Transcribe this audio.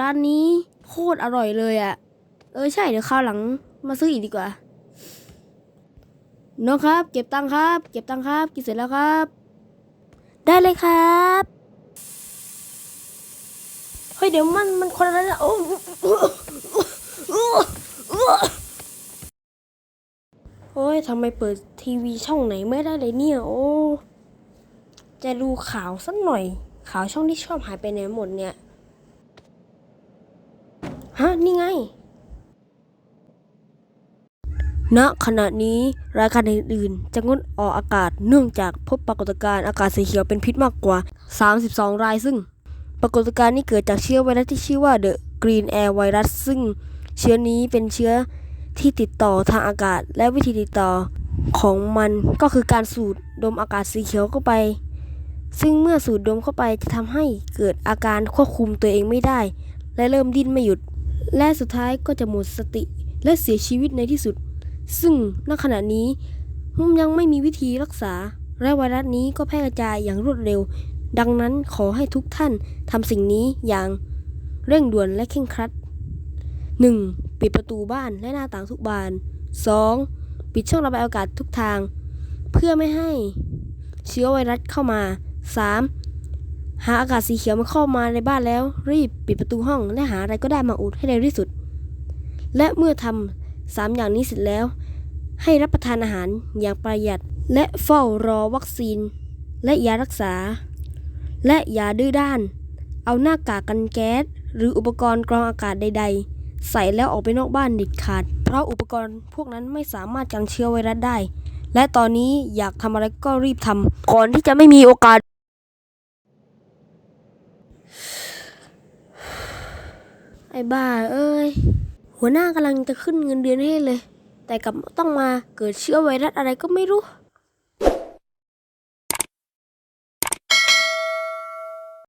ร้านนี้โคตรอร่อยเลยอะ่ะ เออใช่เดี๋ยวคราวหลังมาซื้ออีกดีกว่า น้องครับ เก็บตังค์ครับ เก็บตังค์ครับ กินเสร็จแล้วครับ ได้เลยครับเฮ้ยเดี๋ยวมันมันคนละนะโอ้โอ้ยทำไมเปิดทีวีช่องไหนไม่ได้เลยเนี่ย โอ้ จะดูข่าวสักหน่อย ข่าวช่องที่ชอบหายไปไหนหมดเนี่ย ฮะ นี่ไง ณ ขณะนี้รายการอื่นๆ จะงดออกอากาศเนื่องจากพบปรากฏการณ์อากาศสีเขียวเป็นพิษมากกว่า 32 รายซึ่ง ปรากฏการณ์นี้เกิดจากเชื้อไวรัสที่ชื่อว่า The Green Air Virus ซึ่งเชื้อนี้เป็นเชื้อที่ติดต่อทางอากาศ และวิธีติดต่อของมันก็คือการสูดดมอากาศสีเขียวเข้าไป ซึ่งเมื่อสูดดมเข้าไปจะทำให้เกิดอาการควบคุมตัวเองไม่ได้ และเริ่มดิ้นไม่หยุด และสุดท้ายก็จะหมดสติและเสียชีวิตในที่สุด ซึ่งณขณะนี้ยังไม่มีวิธีรักษา และไวรัสนี้ก็แพร่กระจายอย่างรวดเร็ว ดังนั้นขอให้ทุกท่านทำสิ่งนี้อย่างเร่งด่วนและเคร่งครัด 1. ปิดประตูบ้านและหน้าต่างทุกบาน 2. ปิดช่องระบายอากาศทุกทาง เพื่อไม่ให้เชื้อไวรัสเข้ามา 3. หาอากาศสีเขียวมันเข้ามาในบ้านแล้ว รีบปิดประตูห้องและหาอะไรก็ได้มาอุดให้เร็วที่สุด และเมื่อทำสามอย่างนี้เสร็จแล้ว ให้รับประทานอาหารอย่างประหยัด และเฝ้ารอวัคซีน และยารักษา และอย่าดื้อด้าน เอาหน้ากากกันแก๊ส หรืออุปกรณ์กรองอากาศใด ๆ ใส่แล้วออกไปนอกบ้านเด็ดขาด เพราะอุปกรณ์พวกนั้นไม่สามารถกันเชื้อไวรัสได้ และตอนนี้อยากทำอะไรก็รีบทำก่อนที่จะไม่มีโอกาส ไอ้บ้าเอ้ย หัวหน้ากำลังจะขึ้นเงินเดือนให้เลย แต่กลับต้องมาเกิดเชื้อไวรัสอะไรก็ไม่รู้